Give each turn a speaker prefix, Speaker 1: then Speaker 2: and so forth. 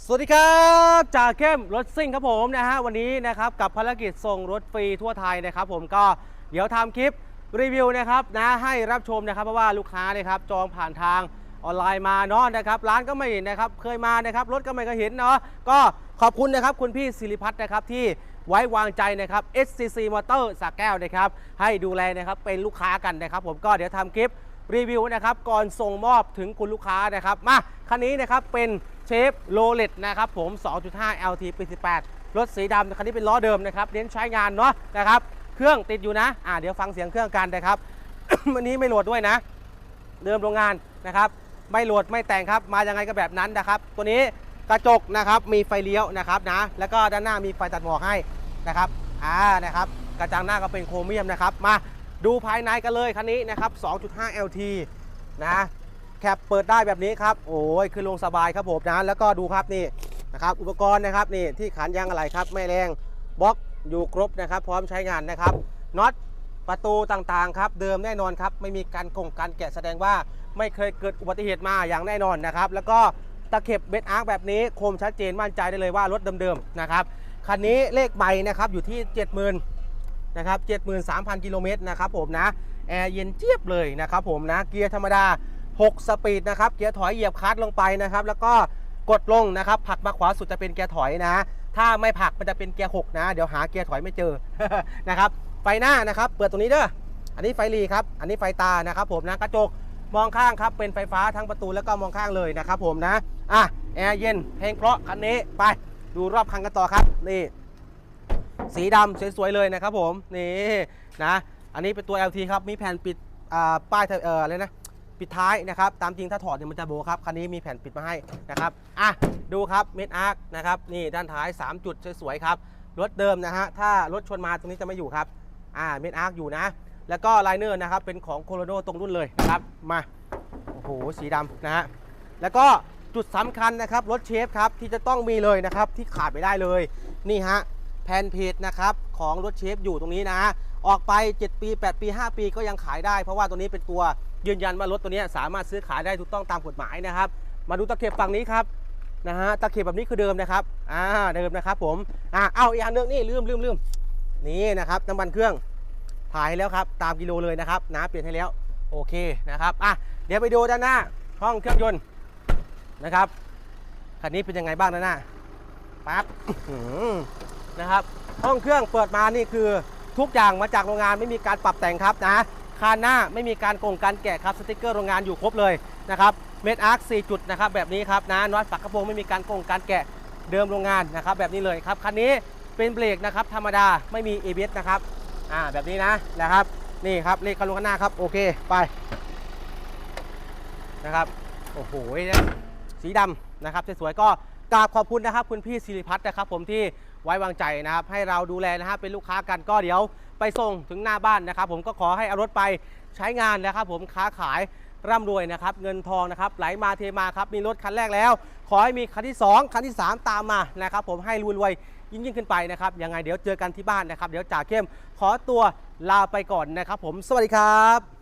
Speaker 1: สวัสดีครับจ่าเข้มรถซิ่งครับผมนะฮะวันนี้นะครับกับภารกิจส่งรถฟรีทั่วไทยนะครับ ผมก็เดี๋ยวทำคลิปรีวิวนะครับนะให้รับชมนะครับเพราะว่าลูกค้านะครับจองผ่านทางออนไลน์มาเนาะนะครับร้านก็ไม่เห็นนะครับเคยมานะครับรถก็ไม่เคยเห็นเนาะก็ขอบคุณนะครับคุณพี่ศิริพัฒน์นะครับที่ไว้วางใจนะครับ SCC Motor สระแก้วนะครับให้ดูแลนะครับเป็นลูกค้ากันนะครับ ผมก็เดี๋ยวทำคลิปรีวิวนะครับก่อนส่งมอบถึงคุณลูกค้านะครับมาคันนี้นะครับเป็น เชฟโรเลตนะครับผม 2.5 LT ปี 18 รถสีดำคันนี้เป็นล้อเดิมนะครับเน้นใช้งานเนาะนะครับ เครื่องติดอยู่นะ อ่าเดี๋ยวฟังเสียงเครื่องกันนะครับ วันนี้ไม่โหลดด้วยนะ เดิมโรงงานนะครับ ไม่โหลดไม่แต่งครับ มายังไงก็แบบนั้นนะครับ ตัวนี้กระจกนะครับ มีไฟเลี้ยวนะครับนะ แล้วก็ด้านหน้ามีไฟตัดหมอกให้นะครับ อ่า นะครับ กระจังหน้าก็เป็นโครเมียมนะครับ มาดูภายในกันเลยคันนี้นะครับ 2.5 LT นะ แคปเปิดได้แบบนี้ครับ โอ้ยคือลงสบายครับผมนะแล้วก็ดูครับนี่นะครับอุปกรณ์นะครับนี่ที่ขันยางอะไรครับไม่แรงบล็อกอยู่ครบนะครับ พร้อมใช้งานนะครับน็อตประตูต่างๆครับเดิมแน่นอนครับไม่มีการกงการแกะแสดงว่าไม่เคยเกิดอุบัติเหตุมาอย่างแน่นอนนะครับ แล้วก็ตะเข็บเบสอาร์คแบบนี้คมชัดเจนมั่นใจได้เลยว่ารถเดิมๆนะครับคันนี้เลขใบนะครับอยู่ที่ 70,000นะครับ73,000 กิโลเมตรนะครับผมนะแอร์เย็นเจี๊ยบเลยนะครับผมนะเกียร์ธรรมดา 6 สปีดนะครับ เกียร์ถอยเหยียบคลัตช์ลงไปนะครับ แล้วก็กดลงนะครับผลักมาขวาสุดจะเป็นเกียร์ถอยนะ ถ้าไม่ผลักมันจะเป็นเกียร์6นะ เดี๋ยวหาเกียร์ถอยไม่เจอนะครับ ไฟหน้านะครับ เปิดตรงนี้เด้อ อันนี้ไฟหลีครับ อันนี้ไฟตานะครับ ผมนะ กระจกมองข้างครับ เป็นไฟฟ้าทั้งประตูแล้วก็มองข้างเลยนะครับ ผมนะ อะ แอร์เย็น เพลงเพราะคันนี้ ไป ดูรอบคันกันต่อครับ นี่ สีดำสวยๆเลยนะครับ ผม นี่นะ อันนี้เป็นตัว LT ครับ มีแผ่นปิด อ่า ป้ายเอ่ออะไรนะ ปิดท้ายนะครับ ตามจริงถ้าถอดเนี่ยมันจะโบครับ คันนี้มีแผ่นปิดมาให้นะครับ อะ ดูครับเม็ดอาร์คนะครับ นี่ด้านท้าย 3 จุดสวยๆครับ รถเดิมนะฮะ ถ้ารถชนมาตรงนี้จะไม่อยู่ครับ อ่า เม็ดอาร์คอยู่นะ แล้วก็ไลเนอร์นะครับ เป็นของโคโลโดตรงรุ่นเลยนะครับ มา โอ้โห สีดำนะฮะ แล้วก็จุดสำคัญนะครับรถเชฟครับที่จะต้องมีเลยนะครับที่ขาดไม่ได้เลย นี่ฮะแผ่นเพจนะครับของรถเชฟอยู่ตรงนี้นะ ออกไป 7 ปี 8 ปี 5 ปีก็ยังขายได้ เพราะว่าตัวนี้เป็นตัว ยืนยันว่ารถตัวนี้สามารถซื้อขายได้ถูกต้องตามกฎหมายนะครับ มาดูตะเข็บฝั่งนี้ครับนะฮะตะเข็บแบบนี้คือเดิมนะครับอ่าเดิมนะครับผมอ่าเอาอีกอันนึงนี่ลืมลืมลืมนี่นะครับน้ำมันเครื่องถ่ายให้แล้วครับตามกิโลเลยนะครับนะเปลี่ยนให้แล้วโอเคนะครับอะเดี๋ยวไปดูด้านหน้าห้องเครื่องยนต์นะครับคันนี้เป็นยังไงบ้างด้านหน้าปั๊บนะครับ ห้องเครื่องเปิดมานี่คือทุกอย่างมาจากโรงงานไม่มีการปรับแต่งครับนะ คานหน้าไม่มีการโกงการแกะครับสติกเกอร์โรงงานอยู่ครบเลยนะครับเม็ดอาร์ค4จุดนะครับแบบนี้ครับนะน็อตฝักกระโปรงไม่มีการโกงการแกะเดิมโรงงานนะครับแบบนี้เลยครับคันนี้เป็นเบรกนะครับธรรมดาไม่มี ABS นะครับอ่าแบบนี้นะนะครับนี่ครับเลขคันลงข้างหน้าครับโอเคไปนะครับโอ้โหเนี่ยสีดำนะครับสวยๆก็กราบขอบคุณนะครับคุณพี่ศิริพัฒน์นะครับผมที่ ไว้วางใจนะครับ ให้เราดูแลนะครับเป็นลูกค้ากันก็เดี๋ยวไปส่งถึงหน้าบ้านนะครับ ผมก็ขอให้เอารถไปใช้งานนะครับ ผมค้าขายร่ำรวยนะครับ เงินทองนะครับ ไหลมาเทมาครับ มีรถคันแรกแล้ว ขอให้มีคันที่ 2 คันที่ 3 ตามมานะครับ ผมให้รวยยิ่งยิ่งขึ้นไปนะครับยังไงเดี๋ยวเจอกันที่บ้านนะครับ เดี๋ยวจ่าเข้มขอตัวลาไปก่อนนะครับ ผมสวัสดีครับ